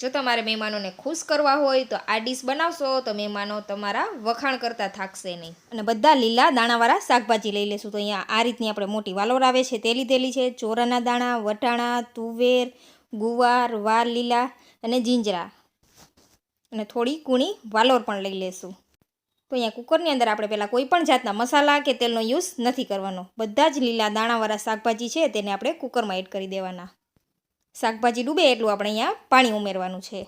જો તમારે મહેમાનોને ખુશ કરવા હોય તો આ ડીશ બનાવશો, તો મહેમાનો તમારા વખાણ કરતા થાકશે નહીં. અને બધા લીલા દાણાવાળા શાકભાજી લઈ લેશું. તો અહીંયા આ રીતની આપણે મોટી વાલોર આવે છે. તે લીધેલી છે. ચોરાના દાણા, વટાણા, તુવેર, ગુવાર વાર લીલા અને જીંજરા. અને થોડી કૂણી વાલોર પણ લઈ લેશું. તો અહીંયા કુકરની અંદર આપણે પહેલાં કોઈ પણ જાતના મસાલા કે તેલનો યુઝ નથી કરવાનો. બધા જ લીલા દાણાવાળા શાકભાજી છે. તેને આપણે કુકરમાં એડ કરી દેવાના. શાકભાજી ડૂબે એટલું આપણે અહીંયા પાણી ઉમેરવાનું છે.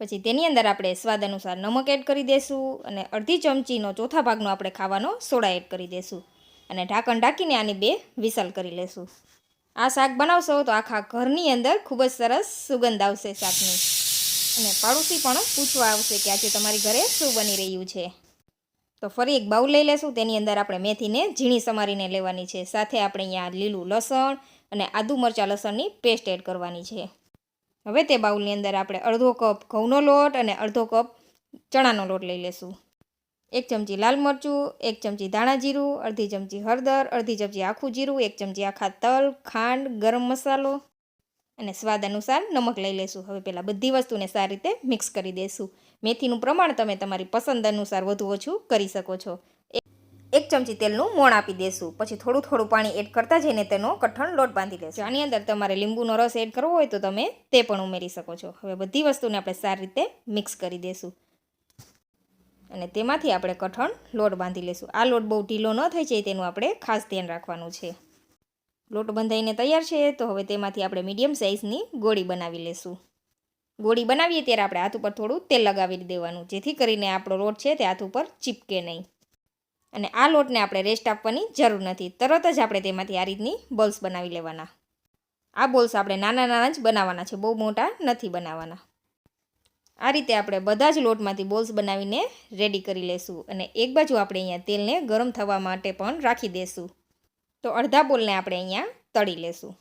પછી તેની અંદર આપણે સ્વાદ અનુસાર નમક એડ કરી દઈશું અને અડધી ચમચીનો ચોથા ભાગનો આપણે ખાવાનો સોડા એડ કરી દઈશું અને ઢાંકણ ઢાંકીને આની બે વિસલ કરી લેશું. આ શાક બનાવશો તો આખા ઘરની અંદર ખૂબ જ સરસ સુગંધ આવશે શાકની. અને પાડોશી પણ પૂછવા આવશે કે આજે તમારી ઘરે શું બની રહ્યું છે. તો ફરી એક બાઉલ લઈ લેશું, તેની અંદર આપણે મેથીને ઝીણી સમારીને લેવાની છે. સાથે આપણે અહીંયા લીલું લસણ અને આદુ મરચાં લસણની પેસ્ટ એડ કરવાની છે. હવે તે બાઉલની અંદર આપણે અડધો કપ ઘઉંનો લોટ અને અડધો કપ ચણાનો લોટ લઈ લેશું. એક ચમચી લાલ મરચું, એક ચમચી ધાણા જીરું, અડધી ચમચી હળદર, અડધી ચમચી આખું જીરું, એક ચમચી આખા તલ, ખાંડ, ગરમ મસાલો અને સ્વાદ અનુસાર નમક લઈ લેશું. હવે પહેલાં બધી વસ્તુને સારી રીતે મિક્સ કરી દઈશું મેથીનું પ્રમાણ તમે તમારી પસંદ અનુસાર વધુ ઓછું કરી શકો છો. એક ચમચી તેલનું મોણ આપી દેશું. પછી થોડું થોડું પાણી એડ કરતા જઈને તેનો કઠણ લોટ બાંધી લેશું. આની અંદર તમારે લીંબુનો રસ એડ કરવો હોય તો તમે તે પણ ઉમેરી શકો છો. હવે બધી વસ્તુને આપણે સારી રીતે મિક્સ કરી દઈશું અને તેમાંથી આપણે કઠણ લોટ બાંધી લેશું. આ લોટ બહુ ઢીલો ન થઈ જાય તેનું આપણે ખાસ ધ્યાન રાખવાનું છે. લોટ બંધાઈને તૈયાર છે, તો હવે તેમાંથી આપણે મીડિયમ સાઇઝની ગોળી બનાવી લેશું. ગોળી બનાવીએ ત્યારે આપણે હાથ ઉપર થોડું તેલ લગાવી દેવાનું. જેથી કરીને આપણો લોટ છે તે હાથ ઉપર ચીપકે નહીં. અને આ લોટને આપણે રેસ્ટ આપવાની જરૂર નથી. તરત જ આપણે તેમાંથી આ રીતની બોલ્સ બનાવી લેવાના. આ બોલ્સ આપણે નાના નાના જ બનાવવાના છે, બહુ મોટા નથી બનાવવાના. આ રીતે આપણે બધા જ લોટમાંથી બોલ્સ બનાવીને રેડી કરી લેશું અને એક બાજુ આપણે અહીંયા તેલને ગરમ થવા માટે પણ રાખી દઈશું તો અડધા બોલને આપણે અહીંયા તળી લેશું.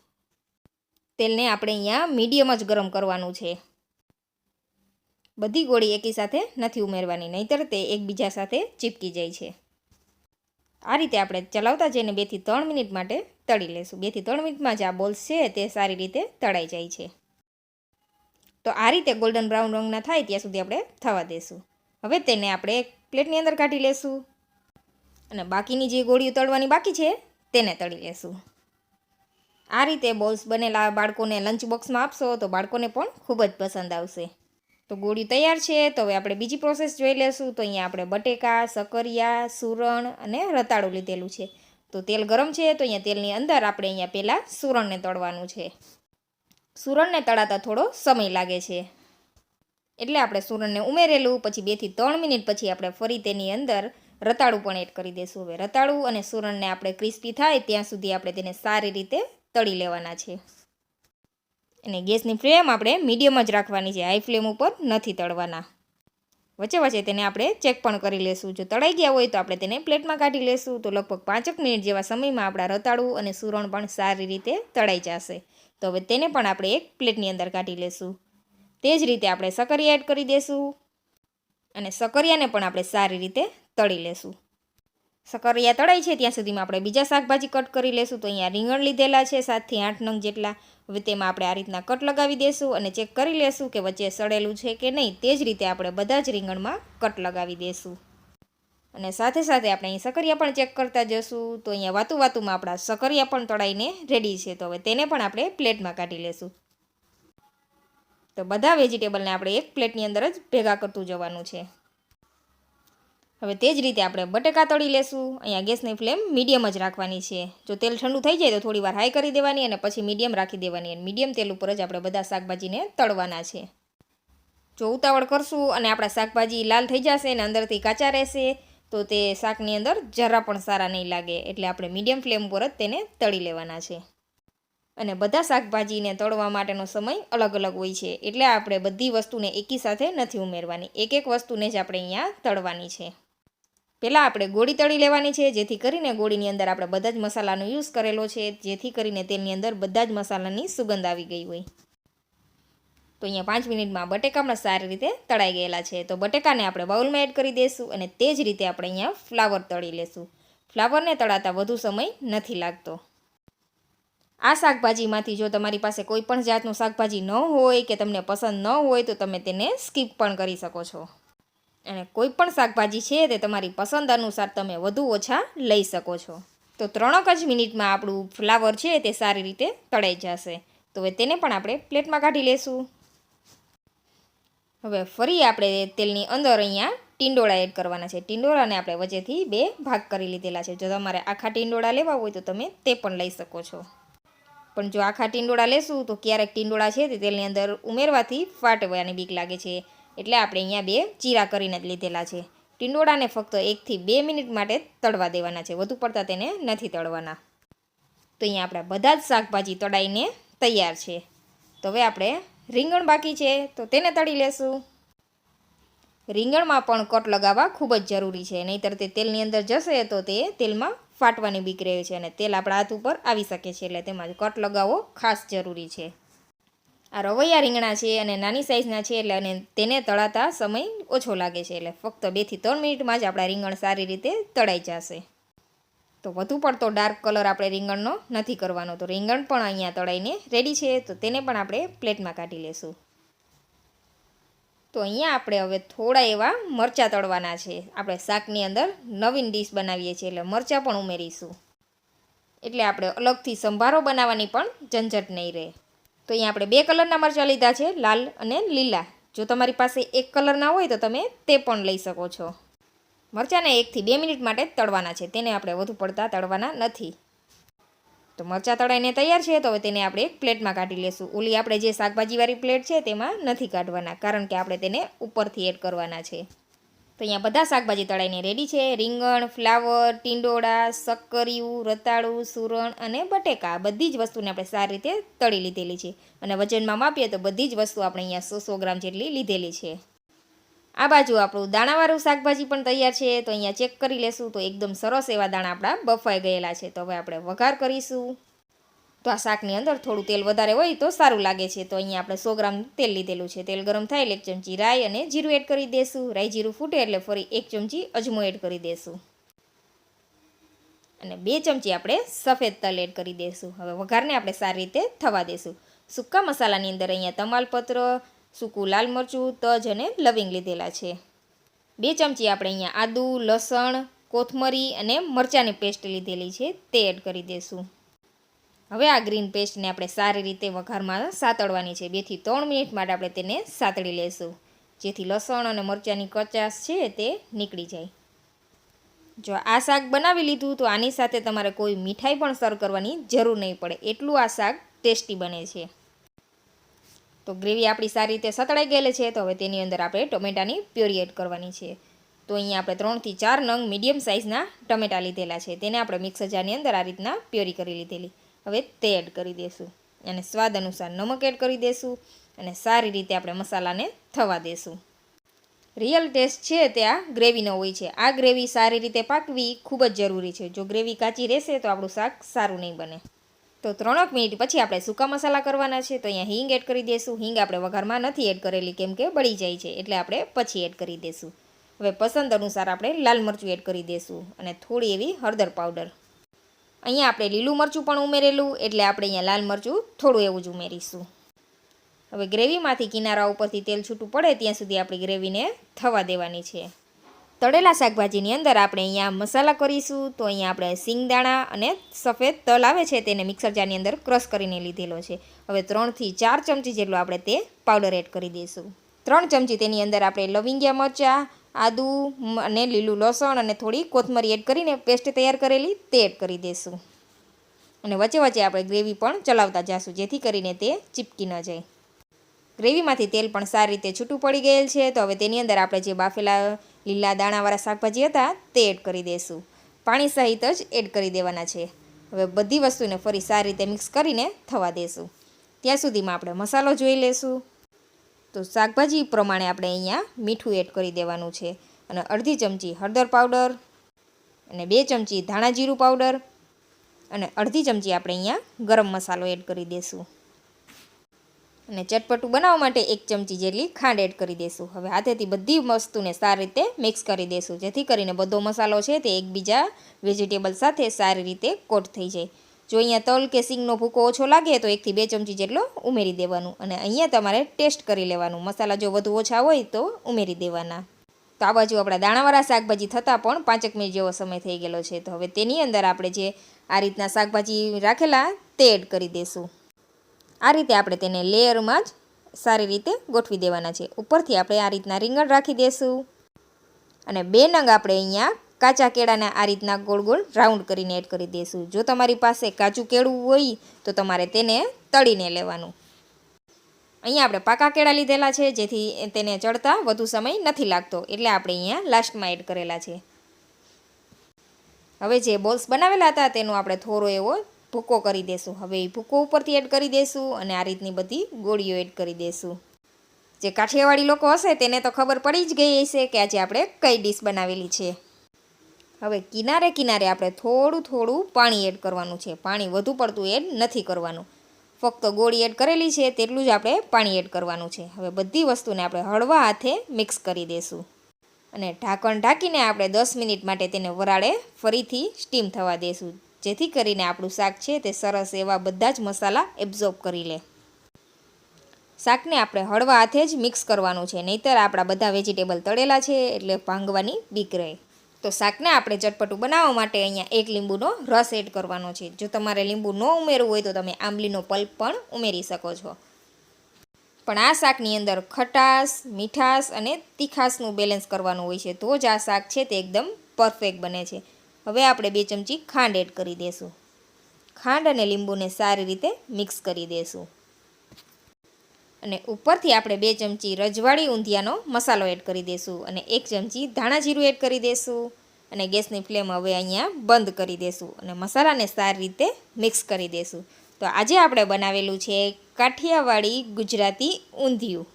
તેલને આપણે અહીંયા મીડિયમ જ ગરમ કરવાનું છે. બધી ગોળી એકી સાથે નથી ઉમેરવાની, નહીંતર તે એકબીજા સાથે ચીપકી જાય છે. આ રીતે આપણે ચલાવતા જઈને બેથી ત્રણ મિનિટ માટે તળી લેશું. બેથી ત્રણ મિનિટમાં જ આ બોલ્સ છે તે સારી રીતે તળાઈ જાય છે. તો આ રીતે ગોલ્ડન બ્રાઉન રંગના થાય ત્યાં સુધી આપણે થવા દેશું. હવે તેને આપણે એક પ્લેટની અંદર કાઢી લેશું. અને બાકીની જે ગોળીઓ તળવાની બાકી છે તેને તળી લેશું. આ રીતે બોલ્સ બનેલા બાળકોને લંચ બોક્સમાં આપશો તો બાળકોને પણ ખૂબ જ પસંદ આવશે. તો ગોળી તૈયાર છે, તો હવે આપણે બીજી પ્રોસેસ જોઈ લેશું. તો અહીંયા આપણે બટેકા સકરિયા સુરણ અને રતાળું લીધેલું છે. તો તેલ ગરમ છે, તો અહીંયા તેલની અંદર આપણે અહીંયા પહેલાં સુરણને તળવાનું છે. સુરણને તળાતા થોડો સમય લાગે છે. એટલે આપણે સુરણને ઉમેરેલું, પછી બેથી ત્રણ મિનિટ પછી આપણે ફરી તેની અંદર રતાળું પણ એડ કરી દઈશું હવે રતાળું અને સુરણને આપણે ક્રિસ્પી થાય ત્યાં સુધી આપણે તેને સારી રીતે તળી લેવાના છે. અને ગેસની ફ્લેમ આપણે મીડિયમ જ રાખવાની છે. હાઈ ફ્લેમ ઉપર નથી તળવાના. વચ્ચે વચ્ચે તેને આપણે ચેક પણ કરી લેશું. જો તળાઈ ગયા હોય તો આપણે તેને પ્લેટમાં કાઢી લેશું. તો લગભગ પાંચક મિનિટ જેવા સમયમાં આપણા રતાળું અને સુરણ પણ સારી રીતે તળાઈ જશે. તો હવે તેને પણ આપણે એક પ્લેટની અંદર કાઢી લેશું. તે જ રીતે આપણે સકરિયા એડ કરી દઈશું અને સકરિયાને પણ આપણે સારી રીતે તળી લેશું. સકરિયા તળાઈ છે, ત્યાં સુધીમાં આપણે બીજા શાકભાજી કટ કરી લેશું, તો અહીંયા રીંગણ લીધેલા છે સાતથી આઠ નંગ જેટલા. હવે તેમાં આપણે આ રીતના કટ લગાવી દઈશું અને ચેક કરી લેશું કે વચ્ચે સડેલું છે કે નહીં. તે જ રીતે આપણે બધા જ રીંગણમાં કટ લગાવી દઈશું અને સાથે સાથે આપણે અહીં સકરિયા પણ ચેક કરતા જશું, તો અહીંયા વાતું વાતુમાં આપણા સકરિયા પણ તળાઈને રેડી છે, તો હવે તેને પણ આપણે પ્લેટમાં કાઢી લેશું. તો બધા વેજીટેબલને આપણે એક પ્લેટની અંદર જ ભેગા કરતું જવાનું છે. હવે તે જ રીતે આપણે બટેકા તળી લેશું. અહીંયા ગેસની ફ્લેમ મીડિયમ જ રાખવાની છે. જો તેલ ઠંડુ થઈ જાય તો થોડી વાર હાઈ કરી દેવાની અને પછી મીડિયમ રાખી દેવાની અને મીડિયમ તેલ ઉપર જ આપણે બધા શાકભાજીને તળવાના છે. જો ઉતાવળ કરશું અને આપણા શાકભાજી લાલ થઈ જશે અને અંદરથી કાચા રહેશે, તો તે શાકની અંદર જરા પણ સારા નહીં લાગે. એટલે આપણે મીડિયમ ફ્લેમ પર જ તેને તળી લેવાના છે. અને બધા શાકભાજીને તળવા માટેનો સમય અલગ અલગ હોય છે. એટલે આપણે બધી વસ્તુને એકી સાથે નથી ઉમેરવાની. એક એક વસ્તુને જ આપણે અહીંયા તળવાની છે. પહેલાં આપણે ગોળી તળી લેવાની છે, જેથી કરીને ગોળીની અંદર આપણે બધા જ મસાલાનો યુઝ કરેલો છે, જેથી કરીને તેની અંદર બધા જ મસાલાની સુગંધ આવી ગઈ હોય. તો અહીંયા પાંચ મિનિટમાં બટેકા પણ સારી રીતે તળાઈ ગયેલા છે. તો બટેકાને આપણે બાઉલમાં એડ કરી દઈશું અને તે જ રીતે આપણે અહીંયા ફ્લાવર તળી લેશું. ફ્લાવરને તળાતા વધુ સમય નથી લાગતો. આ શાકભાજીમાંથી જો તમારી પાસે કોઈ પણ જાતનું શાકભાજી ન હોય કે તમને પસંદ ન હોય તો તમે તેને સ્કીપ પણ કરી શકો છો. અને કોઈ પણ શાકભાજી છે તે તમારી પસંદ અનુસાર તમે વધુ ઓછા લઈ શકો છો. તો ત્રણક જ મિનિટમાં આપણું ફ્લાવર છે તે સારી રીતે તળાઈ જશે. તો હવે તેને પણ આપણે પ્લેટમાં કાઢી લેશું. હવે ફરી આપણે તેલની અંદર અહીંયા ટીંડોળા એડ કરવાના છે. ટીંડોળાને આપણે વચ્ચેથી બે ભાગ કરી લીધેલા છે. જો તમારે આખા ટીંડોળા લેવા હોય તો તમે તે પણ લઈ શકો છો. પણ જો આખા ટીંડોળા લેશું તો ક્યારેક ટીંડોળા છે તે તેલની અંદર ઉમેરવાથી ફાટવાની બીક લાગે છે. એટલે આપણે અહીંયા બે ચીરા કરીને જ લીધેલા છે. ટીંડોળાને ફક્ત એકથી બે મિનિટ માટે તળવા દેવાના છે. વધુ પડતા તેને નથી તળવાના. તો અહીંયા આપણા બધા જ શાકભાજી તળાઈને તૈયાર છે. તો હવે આપણે રીંગણ બાકી છે, તો તેને તળી લેશું. રીંગણમાં પણ કટ લગાવવા ખૂબ જ જરૂરી છે. નહીંતર તે તેલની અંદર જશે તો તે તેલમાં ફાટવાની બીક રહે છે અને તેલ આપણા હાથ ઉપર આવી શકે છે. એટલે તેમાં કટ લગાવવો ખાસ જરૂરી છે. આ રવૈયા રીંગણા છે અને નાની સાઇઝના છે એટલે અને તેને તળાતા સમય ઓછો લાગે છે એટલે ફક્ત બેથી ત્રણ મિનિટમાં જ આપણા રીંગણ સારી રીતે તળાઈ જશે. તો વધુ પડતો ડાર્ક કલર આપણે રીંગણનો નથી કરવાનો. તો રીંગણ પણ અહીંયા તળાઈને રેડી છે. તો તેને પણ આપણે પ્લેટમાં કાઢી લેશું. તો અહીંયા આપણે હવે થોડા એવા મરચાં તળવાના છે. આપણે શાકની અંદર નવીન ડીશ બનાવીએ છીએ એટલે મરચાં પણ ઉમેરીશું. એટલે આપણે અલગથી સંભારો બનાવવાની પણ ઝંઝટ નહીં રહે. તો અહીંયા આપણે બે કલરના મરચાં લીધા છે, લાલ અને લીલા. જો તમારી પાસે એક કલરના હોય તો તમે તે પણ લઈ શકો છો. મરચાંને એકથી બે મિનિટ માટે તળવાના છે, તેને આપણે વધુ પડતા તળવાના નથી. તો મરચાં તળાઈને તૈયાર છે, તો હવે તેને આપણે એક પ્લેટમાં કાઢી લેશું. ઓલી આપણે જે શાકભાજીવાળી પ્લેટ છે, તેમાં નથી કાઢવાના, કારણ કે આપણે તેને ઉપરથી એડ કરવાના છે. તો અહીંયા બધા શાકભાજી તળાઈને રેડી છે. રીંગણ, ફ્લાવર, ટીંડોળા, સક્કરિયું, રતાળું, સુરણ અને બટેકા બધી જ વસ્તુને આપણે સારી રીતે તળી લીધેલી છે. અને વજનમાં માપીએ તો બધી જ વસ્તુ આપણે અહીંયા સો સો ગ્રામ જેટલી લીધેલી છે. આ બાજુ આપણું દાણાવાળું શાકભાજી પણ તૈયાર છે. તો અહીંયા ચેક કરી લેશું તો એકદમ સરસ એવા દાણા આપણા બફાઈ ગયેલા છે. તો હવે આપણે વઘાર કરીશું. તો આ શાકની અંદર થોડું તેલ વધારે હોય તો સારું લાગે છે. તો અહીંયા આપણે સો ગ્રામ તેલ લીધેલું છે. તેલ ગરમ થાય એટલે એક ચમચી રાઈ અને જીરું એડ કરી દઈશું રાઈ જીરું ફૂટે એટલે ફરી એક ચમચી અજમો એડ કરી દઈશું અને બે ચમચી આપણે સફેદ તલ એડ કરી દઈશું હવે વઘારને આપણે સારી રીતે થવા દઈશું સૂકા મસાલાની અંદર અહીંયા તમાલપત્ર, સૂકું લાલ મરચું, તજ અને લવિંગ લીધેલા છે. બે ચમચી આપણે અહીંયા આદુ, લસણ, કોથમરી અને મરચાંની પેસ્ટ લીધેલી છે. તે એડ કરી દઈશું હવે આ ગ્રીન પેસ્ટને આપણે સારી રીતે વઘારમાં સાતળવાની છે. બેથી ત્રણ મિનિટ માટે આપણે તેને સાતળી લેશું. જેથી લસણ અને મરચાંની કચાશ છે તે નીકળી જાય. જો આ શાક બનાવી લીધું તો આની સાથે તમારે કોઈ મીઠાઈ પણ સર્વ કરવાની જરૂર નહીં પડે. એટલું આ શાક ટેસ્ટી બને છે. તો ગ્રેવી આપણી સારી રીતે સતળાઈ ગયેલી છે તો હવે તેની અંદર આપણે ટોમેટાની પ્યોરી એડ કરવાની છે. તો અહીંયા આપણે ત્રણથી ચાર નંગ મીડિયમ સાઇઝના ટમેટા લીધેલા છે. તેને આપણે મિક્સર જારની અંદર આ રીતના પ્યોરી કરી લીધેલી. હવે તે એડ કરી દઈશું અને સ્વાદ અનુસાર નમક એડ કરી દઈશું અને સારી રીતે આપણે મસાલાને થવા દઈશું રિયલ ટેસ્ટ છે તે આ ગ્રેવીનો હોય છે. આ ગ્રેવી સારી રીતે પાકવી ખૂબ જ જરૂરી છે. જો ગ્રેવી કાચી રહેશે તો આપણું શાક સારું નહીં બને. તો ત્રણક મિનિટ પછી આપણે સૂકા મસાલા કરવાના છે. તો અહીંયા હિંગ એડ કરી દઈશું હિંગ આપણે વઘારમાં નથી એડ કરેલી કેમ કે બળી જાય છે. એટલે આપણે પછી એડ કરી દઈશું હવે પસંદ અનુસાર આપણે લાલ મરચું એડ કરી દઈશું અને થોડી એવી હળદર પાવડર અહીંયા આપણે લીલું મરચું પણ ઉમેરેલું, એટલે આપણે અહીંયા લાલ મરચું થોડું એવું જ ઉમેરીશું. હવે ગ્રેવીમાંથી કિનારા ઉપરથી તેલ છૂટું પડે ત્યાં સુધી આપણી ગ્રેવીને થવા દેવાની છે. તળેલા શાકભાજીની અંદર આપણે અહીંયા મસાલા કરીશું, તો અહીંયા આપણે સિંગદાણા અને સફેદ તલ આવે છે તેને મિક્સર જારની અંદર ક્રશ કરીને લીધેલો છે. હવે ત્રણથી ચાર ચમચી જેટલો આપણે તે પાવડર એડ કરી દઈશું. ત્રણ ચમચી તેની અંદર આપણે લવિંગિયા મરચાં આદુ અને લીલું લસણ અને થોડી કોથમરી એડ કરીને પેસ્ટ તૈયાર કરેલી તે એડ કરી દઈશું અને વચ્ચે વચ્ચે આપણે ગ્રેવી પણ ચલાવતા જઈશું જેથી કરીને તે ચીપકી ન જાય. ગ્રેવીમાંથી તેલ પણ સારી રીતે છૂટું પડી ગયેલ છે, તો હવે તેની અંદર આપણે જે બાફેલા લીલા દાણાવાળા શાકભાજી હતા તે એડ કરી દઈશું પાણી સહિત જ એડ કરી દેવાના છે. હવે બધી વસ્તુને ફરી સારી રીતે મિક્સ કરીને થવા દઈશું ત્યાં સુધીમાં આપણે મસાલો જોઈ લઈશું તો શાકભાજી પ્રમાણે આપણે અહીંયા મીઠું એડ કરી દેવાનું છે. અને અડધી ચમચી હળદર પાવડર, અને બે ચમચી ધાણા જીરું પાવડર, અને અડધી ચમચી આપણે અહીંયા ગરમ મસાલો એડ કરી દઈશું અને ચટપટું બનાવવા માટે એક ચમચી જેટલી ખાંડ એડ કરી દઈશું હવે હાથેથી બધી વસ્તુને સારી રીતે મિક્સ કરી દઈશું જેથી કરીને બધો મસાલો છે તે એકબીજા વેજીટેબલ સાથે સારી રીતે કોટ થઈ જાય. જો અહીંયા તલ કે સિંગનો ભૂકો ઓછો લાગે તો એકથી બે ચમચી જેટલો ઉમેરી દેવાનું અને અહીંયા તમારે ટેસ્ટ કરી લેવાનું. મસાલા જો વધુ ઓછા હોય તો ઉમેરી દેવાના. તો આ બાજુ આપણા દાણાવાળા શાકભાજી થતાં પણ પાંચેક મિનિટ જેવો સમય થઈ ગયેલો છે. તો હવે તેની અંદર આપણે જે આ રીતના શાકભાજી રાખેલા તે એડ કરી દઈશું આ રીતે આપણે તેને લેયરમાં જ સારી રીતે ગોઠવી દેવાના છે. ઉપરથી આપણે આ રીતના રીંગણ રાખી દઈશું અને બે નંગ આપણે અહીંયા કાચા કેળાને આ રીતના ગોળ ગોળ રાઉન્ડ કરીને એડ કરી દઈશું જો તમારી પાસે કાચું કેળું હોય, તો તમારે તેને તળીને લેવાનું. અહીંયા આપણે પાકા કેળા લીધેલા છે, જેથી તેને ચડતા વધુ સમય નથી લાગતો. એટલે આપણે અહીંયા લાસ્ટમાં એડ કરેલા છે. હવે જે બોલ્સ બનાવેલા હતા, તેનો આપણે થોડો એવો ભૂકો કરી દઈશું હવે એ ભૂકો ઉપરથી એડ કરી દઈશું અને આ રીતની બધી ગોળીઓ એડ કરી દઈશું જે કાઠિયાવાડી લોકો હશે, તેને તો ખબર પડી જ ગઈ હશે કે આજે આપણે કઈ ડીશ બનાવેલી છે. હવે કિનારે કિનારે આપણે થોડું થોડું પાણી એડ કરવાનું છે. પાણી વધુ પડતું એડ નથી કરવાનું. ફક્ત ગોળી એડ કરેલી છે તેટલું જ આપણે પાણી એડ કરવાનું છે. હવે બધી વસ્તુને આપણે હળવા હાથે મિક્સ કરી દઈશું અને ઢાંકણ ઢાંકીને આપણે દસ મિનિટ માટે તેને વરાળે ફરીથી સ્ટીમ થવા દઈશું જેથી કરીને આપણું શાક છે તે સરસ એવા બધા જ મસાલા એબ્ઝોર્બ કરી લે. શાકને આપણે હળવા હાથે જ મિક્સ કરવાનું છે. નહીંતર આપણા બધા વેજીટેબલ તળેલા છે એટલે ભાંગવાની બીક રહે. તો શાકને આપણે ચટપટું બનાવવા માટે અહીંયા એક લીંબુનો રસ એડ કરવાનો છે. જો તમારે લીંબુ ન ઉમેરવું હોય તો તમે આંબલીનો પલ્પ પણ ઉમેરી શકો છો. પણ આ શાકની અંદર ખટાશ, મીઠાશ અને તીખાશનું બેલેન્સ કરવાનું હોય છે તો જ આ શાક છે તે એકદમ પરફેક્ટ બને છે. હવે આપણે બે ચમચી ખાંડ એડ કરી દઈશું ખાંડ અને લીંબુને સારી રીતે મિક્સ કરી દઈશું અને ઉપરથી આપણે બે ચમચી રજવાડી ઊંધિયાનો મસાલો એડ કરી દઈશું અને એક ચમચી ધાણા જીરું એડ કરી દઈશું અને ગેસની ફ્લેમ હવે અહીંયા બંધ કરી દઈશું અને મસાલાને સારી રીતે મિક્સ કરી દઈશું તો આજે આપણે બનાવેલું છે કાઠિયાવાડી ગુજરાતી ઊંધિયું.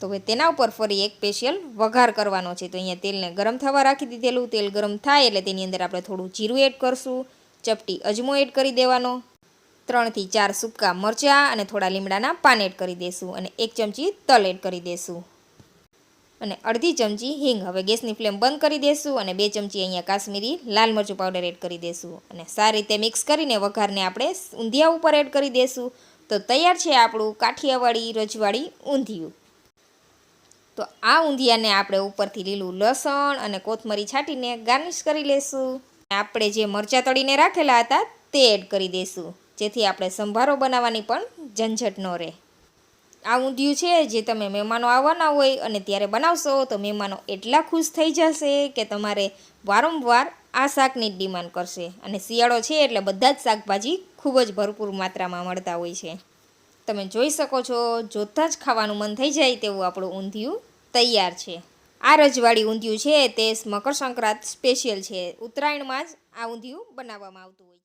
તો હવે તેના ઉપર ફરી એક સ્પેશિયલ વઘાર કરવાનો છે. તો અહીંયા તેલને ગરમ થવા રાખી દીધેલું. તેલ ગરમ થાય એટલે તેની અંદર આપણે થોડું જીરું એડ કરશું. ચપટી અજમો એડ કરી દેવાનો. ત્રણથી ચાર સૂકા મરચાં અને થોડા લીમડાના પાન એડ કરી દઈશું અને એક ચમચી તલ એડ કરી દઈશું અને અડધી ચમચી હિંગ. હવે ગેસની ફ્લેમ બંધ કરી દઈશું અને બે ચમચી અહીંયા કાશ્મીરી લાલ મરચું પાવડર એડ કરી દઈશું અને સારી રીતે મિક્સ કરીને વઘારને આપણે ઊંધિયા ઉપર એડ કરી દઈશું તો તૈયાર છે આપણું કાઠિયાવાડી રજવાડી ઊંધિયું. તો આ ઊંધિયાને આપણે ઉપરથી લીલું લસણ અને કોથમરી છાંટીને ગાર્નિશ કરી લેશું. આપણે જે મરચાં તળીને રાખેલા હતા તે એડ કરી દઈશું જેથી આપણે સંભારો બનાવવાની પણ ઝંઝટ ન રહે. આ ઊંધિયું છે જે તમે મહેમાનો આવવાના હોય અને ત્યારે બનાવશો તો મહેમાનો એટલા ખુશ થઈ જશે કે તમારે વારંવાર આ શાકની જ ડિમાન્ડ કરશે. અને શિયાળો છે એટલે બધા જ શાકભાજી ખૂબ જ ભરપૂર માત્રામાં મળતા હોય છે. તમે જોઈ શકો છો, જોતાં જ ખાવાનું મન થઈ જાય તેવું આપણું ઊંધિયું તૈયાર છે. આ રજવાડી ઊંધિયું છે તે મકર સંક્રાંત સ્પેશિયલ છે. ઉત્તરાયણમાં જ આ ઊંધિયું બનાવવામાં આવતું હોય છે.